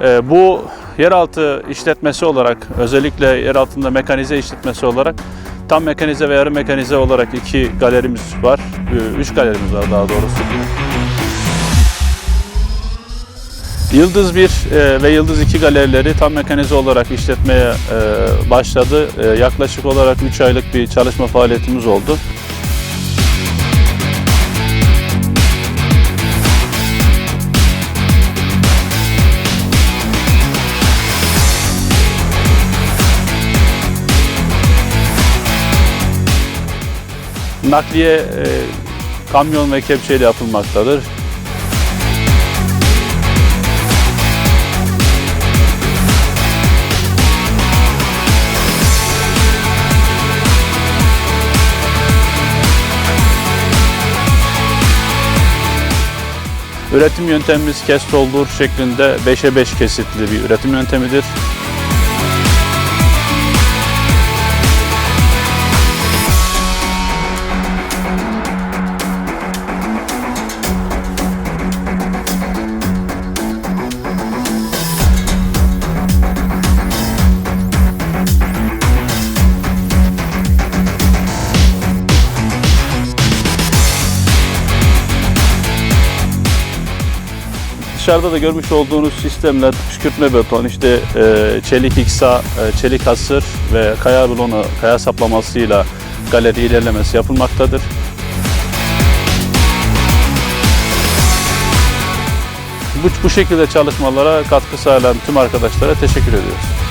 E, bu yeraltı işletmesi olarak özellikle yer altında mekanize işletmesi olarak tam mekanize ve yarı mekanize olarak iki galerimiz var. E, Üç galerimiz var daha doğrusu. Yıldız 1 e, ve Yıldız 2 galerileri tam mekanize olarak işletmeye e, başladı. E, yaklaşık olarak 3 aylık bir çalışma faaliyetimiz oldu. Nakliye e, kamyon ve kepçeyle yapılmaktadır. Üretim yöntemimiz kes doldur şeklinde 5'e 5 kesitli bir üretim yöntemidir. Dışarıda da görmüş olduğunuz sistemler püskürtme beton, işte e, çelik iksa, e, çelik hasır ve kaya bloğunu kaya saplamasıyla galeri ilerlemesi yapılmaktadır. Bu, bu şekilde çalışmalara katkı sağlayan tüm arkadaşlara teşekkür ediyoruz.